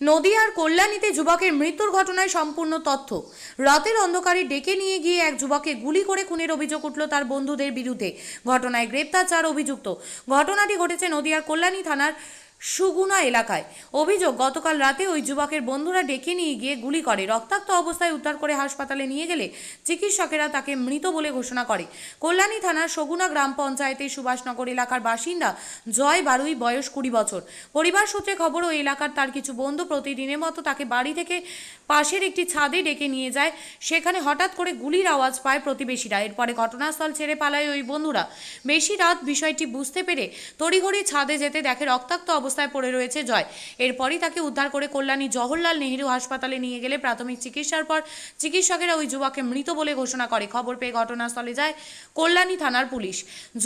নদিয়ার কল্যাণীতে যুবকের মৃত্যুর ঘটনায় সম্পূর্ণ তথ্য। রাতের অন্ধকারে ডেকে নিয়ে গিয়ে এক যুবককে গুলি করে খুনের অভিযোগ উঠল তার বন্ধুদের বিরুদ্ধে। ঘটনায় গ্রেপ্তার চার অভিযুক্ত। ঘটনাটি ঘটেছে নদিয়ার কল্যাণী থানার সুগুনা এলাকায়। অভিযোগ, গতকাল রাতে ওই যুবকের বন্ধুরা ডেকে নিয়ে গিয়ে গুলি করে। রক্তাক্ত অবস্থায় উদ্ধার করে হাসপাতালে নিয়ে গেলে চিকিৎসকেরা তাকে মৃত বলে ঘোষণা করে। কল্যাণী থানার সগুনা গ্রাম পঞ্চায়েতের সুভাষনগর এলাকার বাসিন্দা জয় বারুই, বয়স কুড়ি বছর। পরিবার সূত্রে খবর, ওই এলাকার তার কিছু বন্ধু প্রতিদিনের মতো তাকে বাড়ি থেকে পাশের একটি ছাদে ডেকে নিয়ে যায়। সেখানে হঠাৎ করে গুলির আওয়াজ পায় প্রতিবেশীরা। এরপরে ঘটনাস্থল ছেড়ে পালায় ওই বন্ধুরা। বেশি রাত বিষয়টি বুঝতে পেরে তড়িঘড়ি ছাদে যেতে দেখে রক্তাক্ত অবস্থায় পড়ে রয়েছে জয়। এরপরই তাকে উদ্ধার করে কল্যাণী জওহরলাল নেহেরু হাসপাতালে নিয়ে গেলে প্রাথমিক চিকিৎসার পর চিকিৎসকেরা ওই যুবককে মৃত বলে ঘোষণা করে। খবর পেয়ে ঘটনাস্থলে যায় কল্যাণী থানার পুলিশ।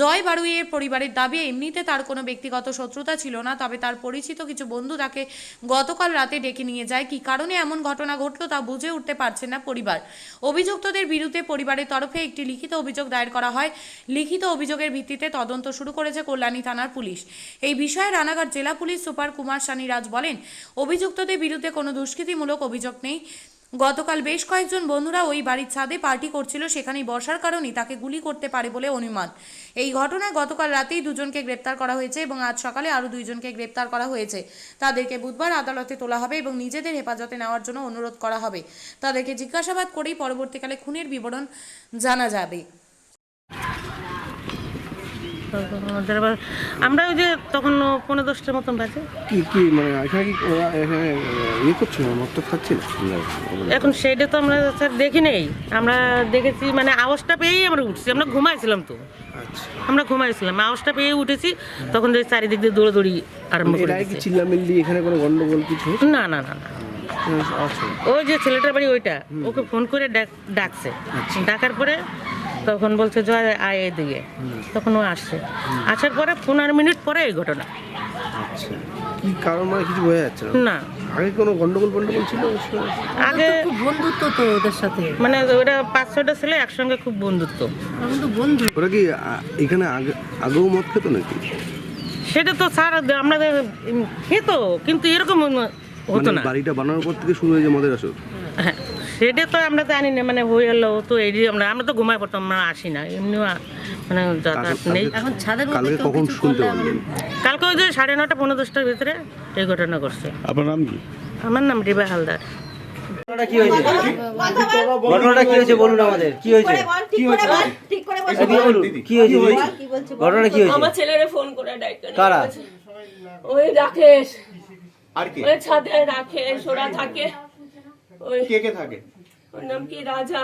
জয় বারুইয়ের পরিবারের দাবি, এমনিতে তার কোনো ব্যক্তিগত শত্রুতা ছিল না, তবে তার পরিচিত কিছু বন্ধু তাকে গতকাল রাতে ডেকে নিয়ে যায়। কি কারণে এমন ঘটনা ঘটলো তা বুঝে উঠতে পারছে না পরিবার। অভিযুক্তদের বিরুদ্ধে পরিবারের তরফে একটি লিখিত অভিযোগ দায়ের করা হয়। লিখিত অভিযোগের ভিত্তিতে তদন্ত শুরু করেছে কল্যাণী থানার পুলিশ। এই বিষয়ে রানাঘাট জেলা পুলিশ সুপার কুমার সানি রাজ বলেন, অভিযুক্তদের বিরুদ্ধে কোনো দুষ্কৃতিমূলক অভিযোগ নেই। গতকাল বেশ কয়েকজন বন্ধুরা ওই বাড়ির ছাদে পার্টি করছিল, সেখানেই বর্ষার কারণেই তাকে গুলি করতে পারে বলে অনুমান। এই ঘটনায় গতকাল রাতেই দুজনকে গ্রেপ্তার করা হয়েছে এবং আজ সকালে আরও দুইজনকে গ্রেপ্তার করা হয়েছে। তাদেরকে বুধবার আদালতে তোলা হবে এবং নিজেদের হেফাজতে নেওয়ার জন্য অনুরোধ করা হবে। তাদেরকে জিজ্ঞাসাবাদ করেই পরবর্তীকালে খুনের বিবরণ জানা যাবে। আমাদের আবার আমরা ওই যে তখন পনেরো দশটার মতন বাজে। কি কি মানে এখানে কি ওরা এখানে ইয়ে করছিল মত্ত খাচ্ছিল এখন সেইটা তো আমরা স্যার দেখি নেই। আমরা দেখেছি মানে আওয়াজটা পেয়েই আমরা উঠছি। আমরা ঘুমাইছিলাম তো। আচ্ছা। আমরা ঘুমাইছিলাম আওয়াজটা পেয়ে উঠেছি। তখন দেখি চারিদিক দিয়ে দৌড়াদৌড়ি আরম্ভ করে এর আগে কি দিয়েছে। চিল্লামিল্লি এখানে কোনো গন্ডগোল কিছু না না না না আচ্ছা। ওই যে ছেলেটার বাড়ি ওইটা ওকে ফোন করে ডাক- ডাকছে। ডাকার পরে তখন বলছে জয় আয় এদিকে তখন ও আসছে। আসার পরে পনেরো মিনিট পরে এই ঘটনা। আচ্ছা। কি কারণ মানে কিছু বোঝা যাচ্ছে না? আগে কোনো গন্ডগোল গন্ডগোল ছিল? আগে খুব বন্ধুত্ব তো ওদের সাথে। মানে ওরা পাঁচ ছটা ছেলে একসঙ্গে খুব বন্ধুত্ব। তো বন্ধু। ওরা কি এখানে আগে আগেও মদ খেত নাকি? সেটা তো স্যার আমরা খেত কিন্তু এরকম হতো মানে না। বাড়িটা বানানোর পর থেকে শুরু হয়েছে মদের আসর? হ্যাঁ। সেটা তো আমরা জানি না মানে হয়ে গেলো তো এই যে আমরা আমরা তো ঘুমাই পড়তাম আমরা আসি না এমনিও মানে যাতায়াত নেই। এখন ছাদের কালকে কখন শুনতে পারলেন কালকে ওই যে সাড়ে নটা পনেরো দশটার ভিতরে এই ঘটনা করছে আপনার নাম কি? আমার নাম রিবা হালদার। ঘটনাটা কি হয়েছে? ঘটনাটা কি হয়েছে বলুন আমাদের কি হয়েছে? কি হয়েছে? কি হয়েছে? দিদি? কি হয়েছে? আমার ছেলেরে ফোন করে ডাইকা নিয়ে কারা? ওই রাকেশ। আর কে? ওই ছাদে রাকেশ ওরা থাকে। কে কে থাকে? ওর নাম কি? রাজা।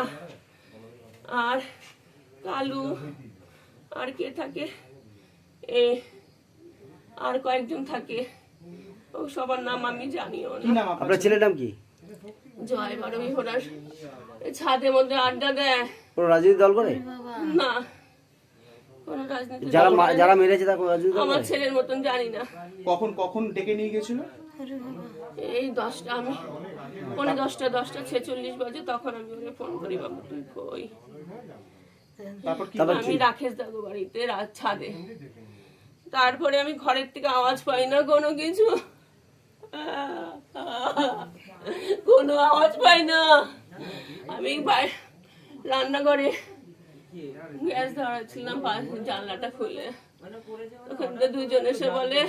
আর কালু। আর কে থাকে? এ আর কয়েকজন থাকে। ও সবার নাম আমি জানিও না। আপনার ছেলের নাম কি? জয় বারবি এই ছাদের মধ্যে আড্ডা দেয়। কোনো রাজনীতি দল করে? না। কোনো রাজনীতি যারা যারা মেরেছে তারা রাজনীতি আমার ছেলের মতন জানি না। কখন কখন ডেকে নিয়ে গেছিল? এই দশটা আমি পনেরো দশটা দশটা ছেচল্লিশ বাজে তখন আমি ওকে ফোন করি বাবু তুই কই? আমি রাকেশ দাদু বাড়িতে রাত ছাদে। তারপরে আমি ঘরের থেকে আওয়াজ পাই না কোনো কিছু। কোনো আওয়াজ পাই না। আমি রান্না রান্নাঘরে গ্যাস ধরাচ্ছিলাম জানলাটা খুলে ওখান দুজন এসে বলে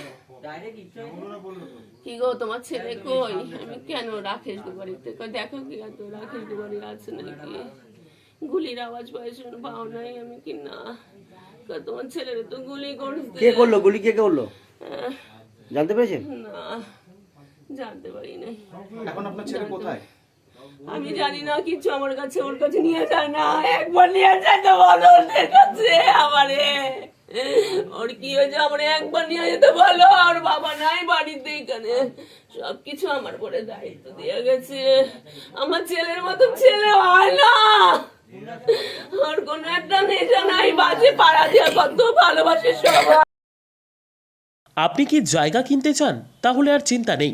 কি গো তোমার ছেলে কই? আমি কেন রাকেশ বাড়িতে দেখো কি এত রাকেশ বাড়ি আছে নাকি? গুলির আওয়াজ পাই শুনে পাও নাই আমি কি না? তোমার ছেলের তো গুলি করছে। কে করল? গুলি কে করল? জানতে পেরেছেন? না জানতে পারি নাই। এখন আপনার ছেলে কোথায়? আমি জানি না, কিছু আমার কাছে ওর কাছে নিয়ে যায় না। একবার নিয়ে যায় তো বলো ওদের কাছে, আমারে। ওর কি হয়েছে, আমার একবার নিয়ে যেতে বলো। ওর বাবা নাই বাড়িতে এখানে। সবকিছু আমার পরে দায়িত্ব দিয়ে গেছে। আমার ছেলের মতো ছেলে হয় না। ওর কোনো একটা নেশা নাই বাজে পাড়া দিয়ে কত ভালোবাসে সবাই। আপনি কি জায়গা কিনতে চান? তাহলে আর চিন্তা নেই।